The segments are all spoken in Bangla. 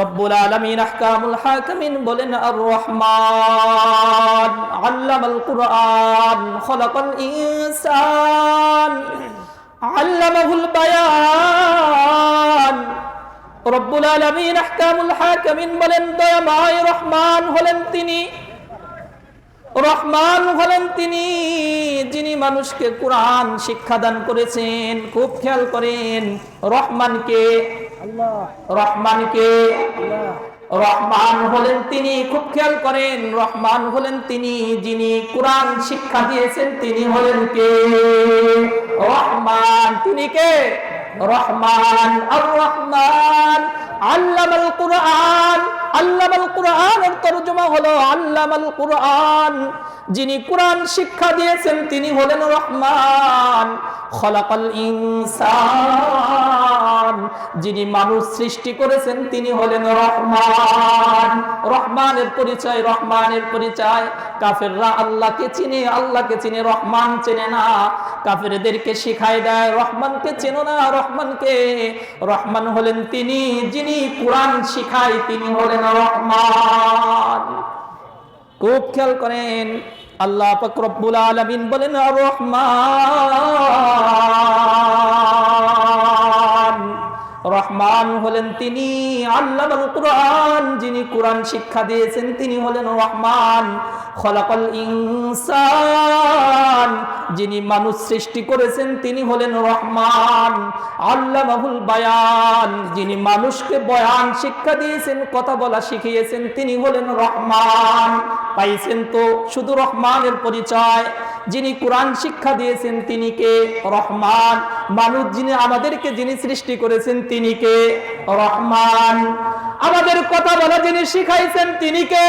রব্বুল আলামিন আহকামুল হাকিমিন বলেন আর রহমান আল্লামাল কুরআন, খলাকাল ইনসান, আল্লামাহুল বায়ান। রব্বুল আলামিন আহকামুল হাকিমিন বলেন, দয়াময় রহমান হলেন তিনি, রহমান হলেন তিনি, যিনি মানুষকে কোরআন শিক্ষাদান করেছেন, খুব খেয়াল করেন, রহমানকে রহমানকে রহমান হলেন তিনি খুব খেয়াল করেন রহমান হলেন তিনি যিনি কোরআন শিক্ষা দিয়েছেন তিনি হলেন কে? রহমান। তিনি কে? রহমান। আর রহমান। আল্লামাল কুরআন, আল্লামাল কুরআনের তরজমা হলো আল্লামাল কুরআন। যিনি কোরআন শিক্ষা দিয়েছেন, তিনি হলেন রহমান। খলাকাল ইনসান। যিনি মানুষ সৃষ্টি করেছেন, তিনি হলেন রহমান। রহমানের পরিচয় রহমানের পরিচয়। কাফেররা আল্লাহকে চিনে আল্লাহকে চিনে, রহমান চেনে না। কাফেরদেরকে শিখায় দেয়, রহমানকে চেনো না রহমানকে। রহমান হলেন তিনি, যিনি কোরআন শিখায়, তিনি হলেন রহমান। খুব খেয়াল করেন, আল্লাহ পাক রব্বুল আলামিন বলেন, রহমান। রহমান হলেন তিনি আল্লাহ কোরআন, যিনি কোরআন শিক্ষা দিয়েছেন তিনি হলেন রহমান। খলাকল ইনসান, যিনি মানুষ সৃষ্টি করেছেন তিনি হলেন রহমান। আল্লামাহুল বায়ান, যিনি মানুষকে বয়ান শিক্ষা দিয়েছেন, কথা বলা শিখিয়েছেন তিনি হলেন রহমান। পাইছেন তো শুধু রহমানের পরিচয়। যিনি কোরআন শিক্ষা দিয়েছেন তিনি কে? রহমান। মানুষ যিনি আমাদেরকে যিনি সৃষ্টি করেছেন তিনি কে? রহমান। আমাদের কথা বলা যিনি শিখাইছেন তিনি কে?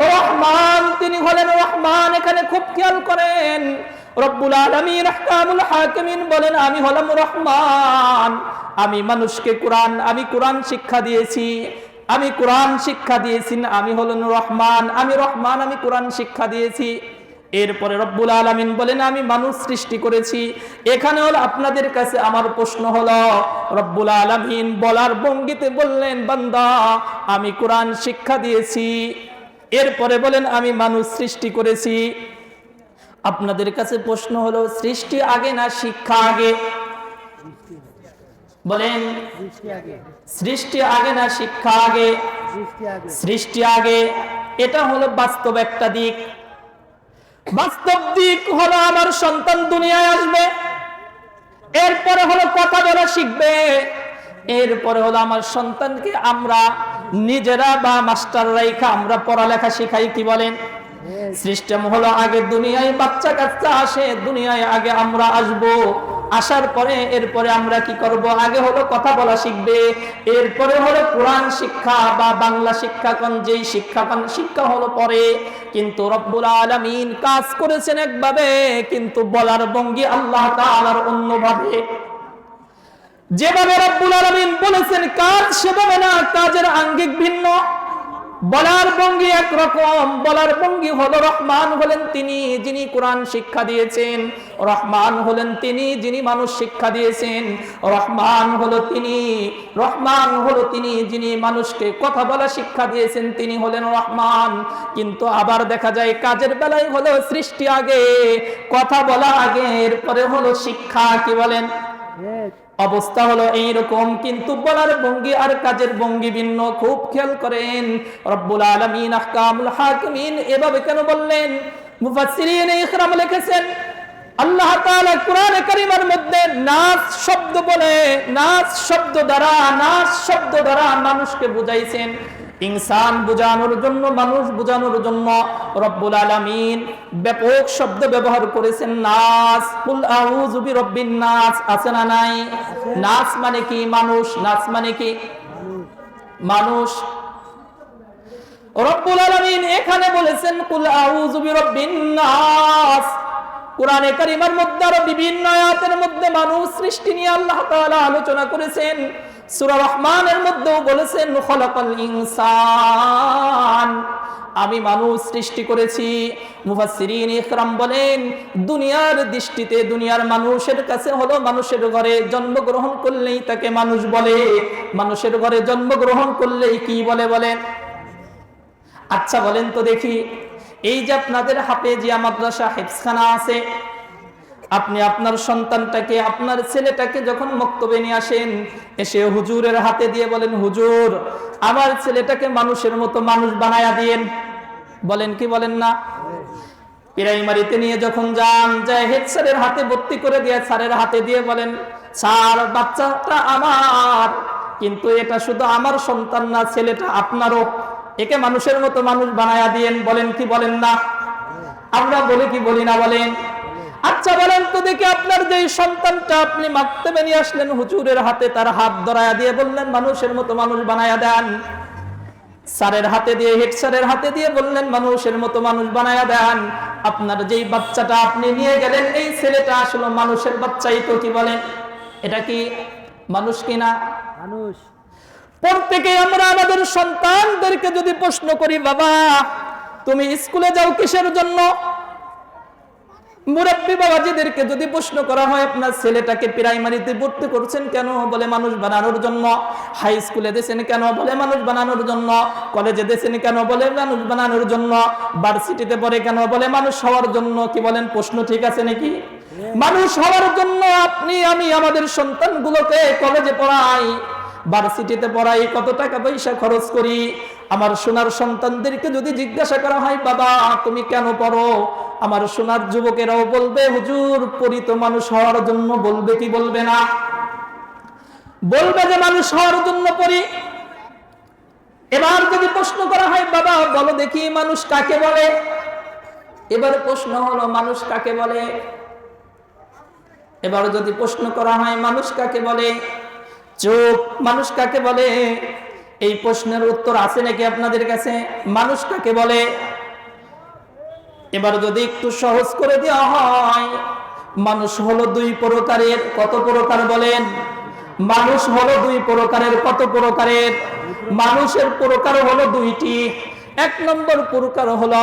রহমান। তিনি হলেন রহমান। এখানে খুব খেয়াল করেন। রব্বুল আলামিন আহকামুল হাকিমিন বলেন, আমি হলাম রহমান। আমি মানুষকে কোরআন, আমি কোরআন শিক্ষা দিয়েছি। আমি কোরআন শিক্ষা দিয়েছি, আমি হলেন রহমান। আমি রহমান, আমি কোরআন শিক্ষা দিয়েছি। এরপরে রব্বুল আলামিন বলেন আমি মানুষ সৃষ্টি করেছি। এখানে হল আপনাদের কাছে আমার প্রশ্ন হলো। রব্বুল আলামিন বলার ভঙ্গিতে বললেন বান্দা আমি কোরআন শিক্ষা দিয়েছি। এরপরে বলেন আমি মানুষ সৃষ্টি করেছি। আপনাদের কাছে প্রশ্ন হলো সৃষ্টি আগে না শিক্ষা আগে? বলেন সৃষ্টি আগে না শিক্ষা আগে? সৃষ্টি আগে। এটা হলো বাস্তব একটা দিক। বাস্তব দিক হলো আমার সন্তান দুনিয়ায় আসবে। এরপরে হলো কথা বলা শিখবে। এরপরে হলো আমার সন্তানকে আমরা নিজেরা বা মাস্টার রাইখা আমরা পড়ালেখা শিখাই, কি বলেন? সিস্টেম হলো আগে দুনিয়ায় বাচ্চা কাচ্চা আসে, দুনিয়ায় আগে আমরা আসব। আসার পরে এরপরে আমরা কি করব? আগে হলো কথা বলা শিখবে। এরপরে হলো কোরআন শিক্ষা বা বাংলা শিক্ষা কোন যেই শিক্ষা কোন শিক্ষা হলো পরে। কিন্তু রব্বুল আলামিন কাজ করেছেন একভাবে, কিন্তু বলার ভঙ্গি আল্লাহ তাআলার অন্যভাবে। যেভাবে রব্বুল আলামিন বলেছেন, কাজ সেভাবে না, কাজের আঙ্গিক ভিন্ন। বলার ভঙ্গি একরকম, বলার ভঙ্গি হলো রহমান হলেন তিনি, যিনি কোরআন শিক্ষা দিয়েছেন। রহমান হলেন তিনি, যিনি মানুষ শিক্ষা দিয়েছেন। রহমান হলো তিনি, রহমান হলো তিনি, যিনি মানুষকে কথা বলা শিক্ষা দিয়েছেন, তিনি হলেন রহমান। কিন্তু আবার দেখা যায় কাজের বেলায় হলো সৃষ্টি আগে, কথা বলা আগে এরপরে হলো শিক্ষা, কি বলেন? অবস্থা হলো এইরকম, কিন্তু বলার ভঙ্গি আর কাজের ভঙ্গি ভিন্ন। খুব খেয়াল করেন, রব্বুল আলমিন, আহকামুল হাকিমিন এভাবে কেন বললেন? মুফাসসিরিন ইকরাম লিখেছেন, আল্লাহ তাআলা কোরআনে কারীমের মধ্যে নাস শব্দ বলে, নাস শব্দ দ্বারা, নাস শব্দ দ্বারা মানুষকে বুঝাইছেন। ইনসান বোঝানোর জন্য, মানুষ বোঝানোর জন্য রব্বুল আলামিন ব্যাপক শব্দ ব্যবহার করেছেন, নাস নাস, আছে না নাই? নাস মানে কি মানুষ? নাস মানে কি মানুষ? রব্বুল এখানে বলেছেন, কুল নাস। কোরআনে কারিমার মধ্যে আরও বিভিন্ন আয়াতের মধ্যে মানুষ সৃষ্টি নিয়ে আল্লাহ তাআলা আলোচনা করেছেন। সূরা রহমানের মধ্যেও বলেছেন ইনসান। আমি মানুষ সৃষ্টি করেছি। বলেন, দুনিয়ার দৃষ্টিতে দুনিয়ার মানুষের কাছে হলো মানুষের ঘরে জন্মগ্রহণ করলেই তাকে মানুষ বলে। মানুষের ঘরে জন্মগ্রহণ করলেই কি বলে বলেন? আচ্ছা বলেন তো দেখি, এই যে আপনাদের হাতে জিয়া মাদ্রাসা হেফসখানা আছে আপনি আপনার সন্তানটাকে, আপনার ছেলেটাকে যখন বক্তব্যে নিয়ে আসেন, এসে হুজুরের হাতে দিয়ে বলেন, হুজুর, আমার ছেলেটাকে মানুষের মতো মানুষ বানায়া দিয়েন। বলেন কি বলেন না? প্রাইমারিতে নিয়ে যখন যান যায় হেড স্যারের হাতে ভর্তি করে দিয়ে স্যারের হাতে দিয়ে বলেন, স্যার, বাচ্চাটা আমার, কিন্তু এটা শুধু আমার সন্তান না, ছেলেটা আপনারও। একে মানুষের মতো মানুষ বানায়া দিয়েন। বলেন কি বলেন না? আমরা বলি কি বলি না বলেন? আচ্ছা বলেন তো দেখি আপনার যে সন্তানটা আপনি মাকতেবে নিয়ে আসলেন হুজুরের হাতে তার হাত ধরায়া দিয়ে বললেন মানুষের মতো মানুষ বানায়া দেন। স্যারের হাতে দিয়ে হেড স্যারের হাতে দিয়ে বললেন মানুষের মতো মানুষ বানায়া দেন। আপনার যেই বাচ্চাটা আপনি নিয়ে গেলেন এই ছেলেটা আসলে মানুষের বাচ্চাই তো কি বলেন এটা কি মানুষ কিনা মানুষ। প্রত্যেকে আমরা আমাদের সন্তানদেরকে যদি প্রশ্ন করি বাবা তুমি স্কুলে যাও কিসের জন্য? মুরব্বী বাবাজিদেরকে যদি প্রশ্ন করা হয়, আপনার ছেলেটাকে প্রাইমারিতে ভর্তি করছেন কেন? বলে মানুষ বানানোর জন্য। হাই স্কুলে দিয়েছেন কেন? বলে মানুষ বানানোর জন্য। কলেজে দিয়েছেন কেন? বলে মানুষ বানানোর জন্য। ভার্সিটিতে পড়ে কেন? বলে মানুষ হওয়ার জন্য। কি বলেন? প্রশ্ন ঠিক আছে নাকি? মানুষ হওয়ার জন্য আপনি, আমি আমাদের সন্তানগুলোকে কলেজে পড়াই, ভার্সিটিতে পড়াই, কত টাকা পয়সা খরচ করি। আমার সোনার সন্তানদেরকে যদি জিজ্ঞাসা করা হয়, বাবা, তুমি কেন পড়ো? আমার সোনার যুবকেরাও বলবে, হুজুর, পরিত মানুষ হওয়ার জন্য বলবে কি বলবে না? বলবে যে মানুষ হওয়ার জন্য পড়ি। এবার যদি প্রশ্ন করা হয়, বাবা, বলো দেখি মানুষ কাকে বলে? এবার প্রশ্ন হলো, মানুষ কাকে বলে? এবার যদি প্রশ্ন করা হয়, মানুষ কাকে বলে? চোখ, মানুষ কাকে বলে? এই প্রশ্নের উত্তর আছে নাকি আপনাদের কাছে? মানুষ কাকে বলে? এবার যদি একটু সহজ করে দেওয়া হয়, মানুষ হলো দুই প্রকারের, কত প্রকার বলেন? মানুষ হলো দুই প্রকারের, কত প্রকারের? মানুষের প্রকার হলো দুইটি। এক নম্বর প্রকার হলো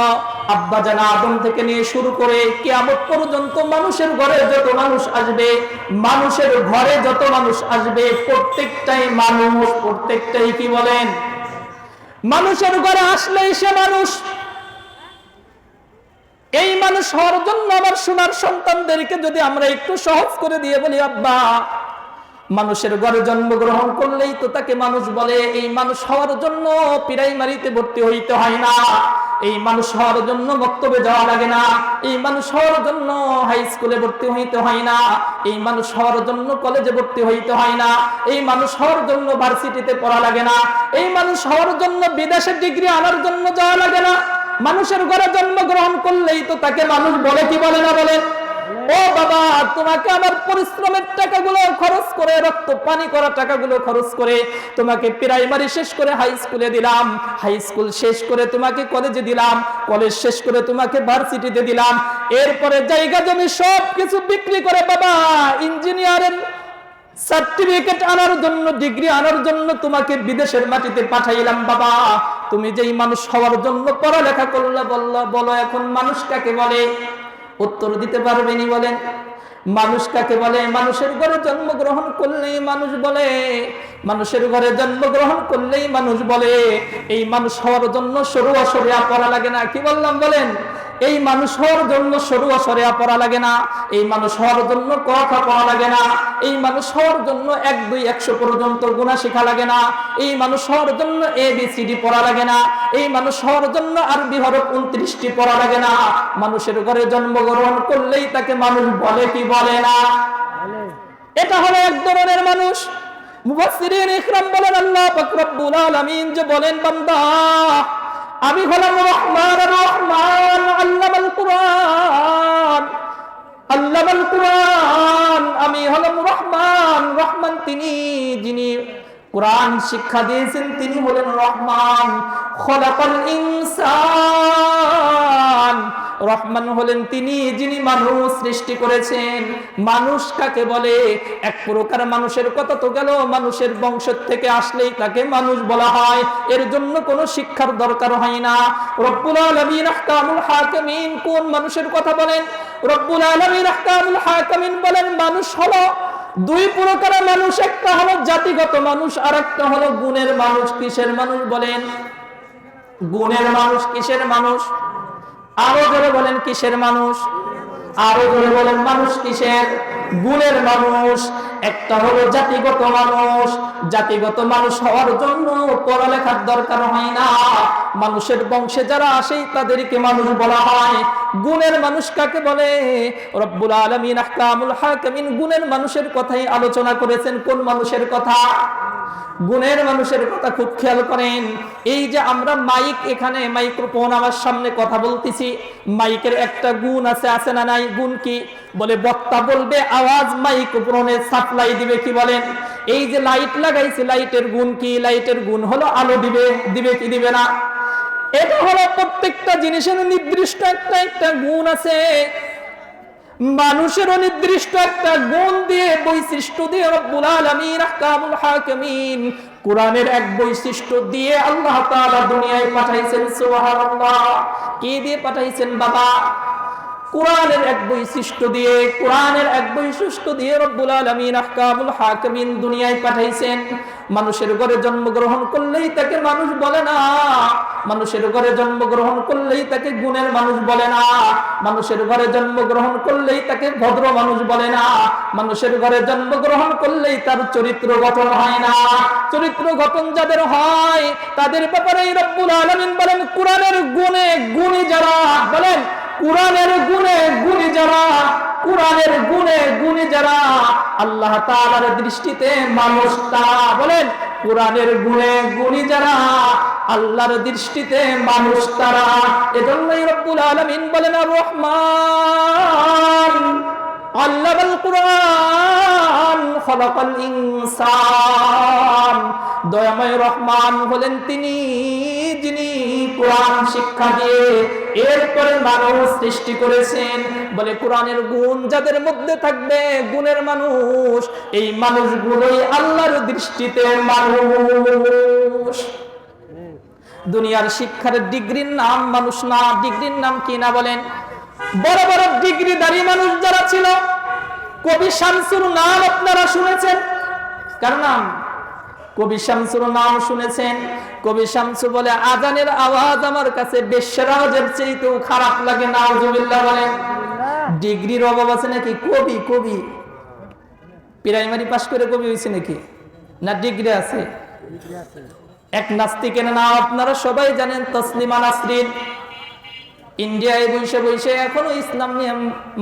আব্বা জানা আদম থেকে নিয়ে শুরু করে কিয়ামত পর্যন্ত মানুষের ঘরে যত মানুষ আসবে, মানুষের ঘরে যত মানুষ আসবে, প্রত্যেকটাই মানুষ, প্রত্যেকটাই কি বলেন? মানুষের ঘরে আসলেই সে মানুষ। এই মানুষ হওয়ার জন্য আমার সোনার সন্তানদেরকে যদি আমরা একটু সহজ করে দিয়ে বলি, আব্বা মানুষের ঘরে জন্মগ্রহণ করলেই তো তাকে মানুষ বলে, এই মানুষ হওয়ার জন্য প্রাইমারিতে ভর্তি হইতে হয় না। এই মানুষ হওয়ার জন্য বক্তব্যে যাওয়া লাগে না। এই মানুষ হওয়ার জন্য হাই স্কুলে ভর্তি হইতে হয় না। এই মানুষ হওয়ার জন্য কলেজে ভর্তি হইতে হয় না। এই মানুষ হওয়ার জন্য ভার্সিটিতে পড়া লাগে না। এই মানুষ হওয়ার জন্য বিদেশের ডিগ্রি আনার জন্য যাওয়া লাগে না। মানুষের ঘরে জন্মগ্রহণ করলেই তো তাকে মানুষ বলে কি বলে না বলে? ও বাবা, তোমাকে আমার পরিশ্রমের টাকাগুলো খরচ করে রক্ত পানি করা টাকাগুলো খরচ করে তোমাকে প্রাইমারি শেষ করে হাই স্কুলে দিলাম। হাই স্কুল শেষ করে তোমাকে কলেজে দিলাম। কলেজ শেষ করে তোমাকে ভার্সিটিতে দিলাম। এরপরে জায়গা জমি সব কিছু বিক্রি করে বাবা ইঞ্জিনিয়ারের সার্টিফিকেট আনার জন্য ডিগ্রি আনার জন্য তোমাকে বিদেশের মাটিতে পাঠাইলাম বাবা। তুমি যেই মানুষ হওয়ার জন্য পড়ালেখা করলে বলল, বলো এখন মানুষ কাকে বলে? উত্তর দিতে পারবেনি বলেন। মানুষ কাকে বলে? মানুষের ঘরে জন্মগ্রহণ করলেই মানুষ বলে। মানুষের ঘরে জন্মগ্রহণ করলেই মানুষ বলে। এই মানুষ হওয়ার জন্য সরু অসরিয়া করা লাগে না। কি বললাম বলেন? এই মানুষ হওয়ার জন্য সরু অসরিয়া পড়া লাগে না, এই মানুষ হওয়ার জন্য কথা পড়া লাগে না, এই মানুষ হওয়ার জন্য এক, দুই, একশো পর্যন্ত গুণা শেখা লাগে না, এই মানুষ হওয়ার জন্য এ বি সি ডি পড়া লাগে না, এই মানুষ হওয়ার জন্য আরবি হরফ উনত্রিশটি পড়া লাগে না, মানুষের ঘরে জন্মগ্রহণ করলেই তাকে মানুষ বলে কি বলে না? এটা হলো এক ধরনের মানুষ। মুফাসসিরিন ইকরাম বলেন, আল্লাহ পাক রব্বুল আলামিন যে বলেন, বান্দা আমি হলাম রহমান রহমান, আল্লামাল কুরআন। আল্লামাল কুরআন, আমি হলাম রহমান রহমান তিনি, যিনি কোরআন শিক্ষা দিয়েছেন, তিনি হলেন রহমান। খলাকাল ইনসান। রহমান হলেন তিনি, যিনি মানুষ সৃষ্টি করেছেন। মানুষ কাকে বলে? এক প্রকার মানুষের কথা তো গেল, মানুষের বংশ থেকে আসলেই তাকে মানুষ বলা হয়। এর জন্য কোনো শিক্ষার দরকার হয় না। রব্বুল আলামিন আহকামুল হাকিমিন কোন মানুষের কথা বলেন? রব্বুল আলামিন আহকামুল হাকিমিন বলেন, মানুষ হলো দুই প্রকারের মানুষ, একটা হলো জাতিগত মানুষ আর একটা হলো গুণের মানুষ। কিসের মানুষ বলেন? গুণের মানুষ, কিসের মানুষ? আরও জোরে বলেন কিসের মানুষ? আরও জোরে বলেন মানুষ কিসের? গুণের মানুষ। একটা হলো জাতিগত মানুষ। জাতিগত মানুষ হওয়ার জন্য পড়ালেখার দরকার হয় না। মানুষের বংশে যারা আসে তাদেরকে মানুষ বলা হয়। গুণের মানুষ কাকে বলে? রব্বুল আলমিন আহকামুল হাকিমিন। গুণের মানুষের কথাই আলোচনা করেছেন। কোন মানুষের কথা? গুণের মানুষের কথা খুব খেয়াল করেন। এই যে আমরা মাইক এখানে, মাইক্রোফোন আমার সামনে কথা বলতেছি, মাইকের একটা গুণ আছে আছে না নাই? গুণ কি? বলে, বক্তা বলবে, আওয়াজ মাইক্রোফোনে সাপ্লাই দিবে, কি বলেন? এই যে লাইট লাগাইছি, লাইটের গুণ কি? লাইটের গুণ হলো আলো দিবে দিবে কি দিবে না? এটা হলো প্রত্যেকটা জিনিসের নির্দিষ্ট একটা একটা গুণ আছে। মানুষের অনির্দিষ্ট একটা গুণ দিয়ে বৈশিষ্ট্য দিয়ে রব্বুল আলামিন আহকামুল হাকিমিন কোরআনের এক বৈশিষ্ট্য দিয়ে আল্লাহ তাআলা দুনিয়ায় পাঠাইছেন সুবহানাল্লাহ। কি দিয়ে পাঠাইছেন বাবা? কোরআনের এক বৈশিষ্ট্য দিয়ে, কোরআনের এক বৈশিষ্ট্য দিয়ে রব্বুল আলামিন আহকামুল হাকিমিন দুনিয়ায় পাঠাইছেন। মানুষের ঘরে জন্মগ্রহণ করলেই তাকে মানুষ বলে না। মানুষের ঘরে জন্মগ্রহণ করলেই তাকে গুণের মানুষ বলে না। মানুষের ঘরে জন্মগ্রহণ করলেই তাকে ভদ্র মানুষ বলে না। মানুষের ঘরে জন্মগ্রহণ করলেই তার চরিত্র গঠন হয় না। চরিত্র গঠন যাদের হয়, তাদের ব্যাপারে রব্বুল আলামিন বলেন, কোরআনের গুণে গুণী যারা, বলেন কোরআনের গুণে গুণী যারা, কোরআনের গুণে গুণী যারা, আল্লাহ তাআলার দৃষ্টিতে মানুষ তারা বলেন, কোরআনের গুণে গুণী যারা, আল্লাহর দৃষ্টিতে মানুষ তারা। এজন্যই রব্বুল আলামিন বলেন রহমান আল্লামাল কুরআন খলাকাল ইনসান। দয়াময় রহমান হলেন তিনি। কোরআন শিক্ষা দিয়ে এরপরে মানুষ সৃষ্টি করেছেন। বলে কোরআনের গুণ যাদের মধ্যে থাকবে, গুণের মানুষ, এই মানুষগুলোই আল্লাহর দৃষ্টিতে মানুষ। দুনিয়ার শিক্ষার ডিগ্রির নাম মানুষ না, ডিগ্রির নাম কি না বলেন? বড় বড় ডিগ্রিধারী মানুষ যারা ছিল, কবি শামসুর নাম আপনারা শুনেছেন? কার নাম? কবি শামসুর নাম শুনেছেন। কবি শামসু বলে আজানের আওয়াজ আমার কাছে বেশ্যারাজের চেয়েতেও খারাপ লাগে না বলেন ডিগ্রির অভাব আছে নাকি? কবি কবি। প্রাইমারি পাস করে কবি হয়েছে নাকি? না ডিগ্রি আছে? এক নাস্তিকের নাম আপনারা সবাই জানেন তসলিমা নাসরিন। ইন্ডিয়ায় বসে বসে এখনও ইসলাম নিয়ে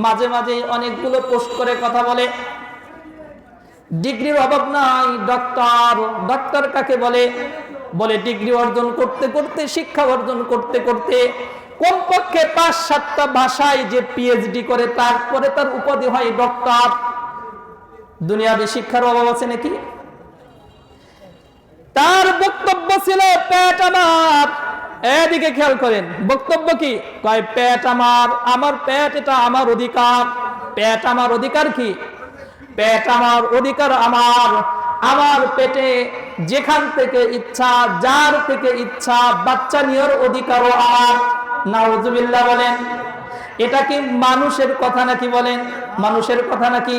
মাঝে মাঝে অনেকগুলো পোস্ট করে কথা বলে। ডিগ্রির অভাব নাই ডক্টর ডক্টর কাকে বলে? বলে ডিগ্রি অর্জন করতে করতে, শিক্ষা অর্জন করতে করতে কমপক্ষে পাঁচ সাতটা ভাষায় যে পিএইচডি করে, তারপরে তার উপাধি হয় ডক্টর। দুনিয়াবি শিক্ষার অভাব আছে নাকি? তার বক্তব্য ছিল পেট আমার। এদিকে খেয়াল করেন, বক্তব্য কি? কয়, পেট আমার আমার পেট এটা আমার অধিকার। পেট আমার অধিকার কি? পেট আমার, অধিকার আমার। আমার পেটে যেখান থেকে ইচ্ছা, যার থেকে ইচ্ছা, বাচ্চা নেওয়ার অধিকারও আমার। নাউজুবিল্লাহ বলেন। এটা কি মানুষের কথা নাকি বলেন? মানুষের কথা নাকি?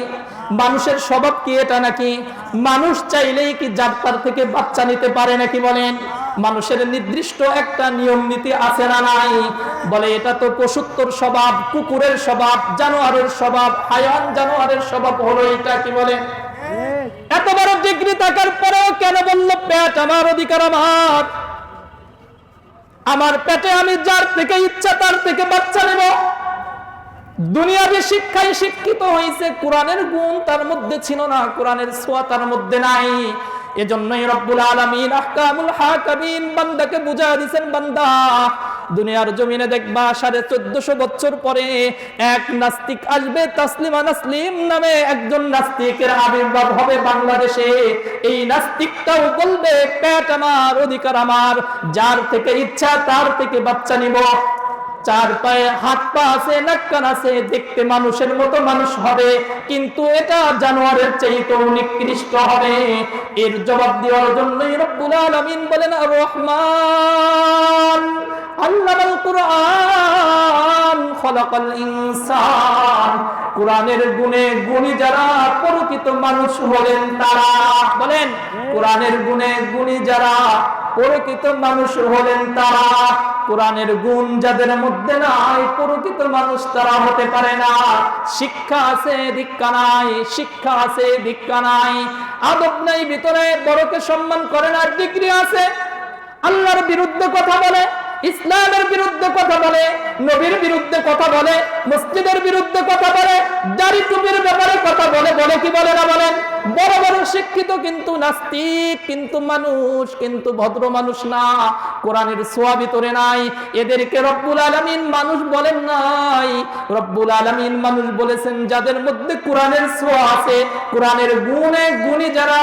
মানুষের স্বভাব কি এটা নাকি? মানুষ চাইলেই কি যাত্রার থেকে বাচ্চা নিতে পারে নাকি বলেন? মানুষের নির্দিষ্ট একটা নিয়ম নীতি আছে না নাই? বলে এটা তো পশুত্তর স্বভাব কুকুরের স্বভাব জানোয়ারের স্বভাব হায়ান জানোয়ারের স্বভাব হলো এটা কি বলে এত বড় ডিগ্রি থাকার পরেও কেন বলল পেট আমার অধিকার আমার। আমার পেটে আমি যার থেকে ইচ্ছা তার থেকে বাচ্চা নেব। দুনিয়াবি শিক্ষায় শিক্ষিত হয়েছে, কোরআনের গুণ তার মধ্যে ছিল না, কোরআনের ছোঁয়া তার মধ্যে নাই। এজন্যই রব্বুল আহকামুল হাকামিন, বান্দাকে বুঝা বান্দা, দুনিয়ার জমিনে দেখবা সাড়ে চোদ্দশো বছর পরে এক নাস্তিক আসবে তাসলিমা নাসলিম নামে একজন নাস্তিকের আবির্ভাব হবে বাংলাদেশে। এই নাস্তিকটাও বলবে আমার, অধিকার আমার, যার থেকে ইচ্ছা তার থেকে বাচ্চা নিব। চার পায়ে হাত পা আছে, নাক কান আছে, দেখতে মানুষের মতো মানুষ হবে, কিন্তু এটা জানোয়ারের চাইতে নিকৃষ্ট হবে। এর জবাব দেওয়ার জন্যই রব্বুল আলামিন বলেন, আর রহমান আল্লাহ কুরআন কোরআনের গুণে গুণী যারা প্রকৃত মানুষ হলেন তারা, বলেন, কোরআনের গুণে গুণী যারা মানুষ হলেন তারা, কোরআনের গুণ যাদের মধ্যে নাই মানুষ তারা হতে পারে না। শিক্ষা আছে দীক্ষা নাই, শিক্ষা আছে দীক্ষা নাই। আদব নাই, ভিতরে বড়কে সম্মান করে না, ডিগ্রি আছে, আল্লাহর বিরুদ্ধে কথা বলে। ইসলামের বিরুদ্ধে কথা বলে, নবীর বিরুদ্ধে কথা বলে, মসজিদের বিরুদ্ধে কথা বলে, দাড়ি ব্যাপারে কথা বলে বলে কি বলে না বলেন? বড় বড় শিক্ষিত কিন্তু নাস্তিক, কিন্তু মানুষ, কিন্তু ভদ্র মানুষ না। কোরআনের ছোঁয়া ভিতরে নাই। এদেরকে রব্বুল আলমিন মানুষ বলেন নাই। রব্বুল আলামিন মানুষ বলেছেন, যাদের মধ্যে কোরআনের ছোঁয়া আছে, কোরআনের গুণে গুণী যারা,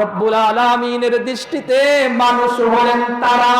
রব্বুল আলামিনের দৃষ্টিতে মানুষ হলেন তারা।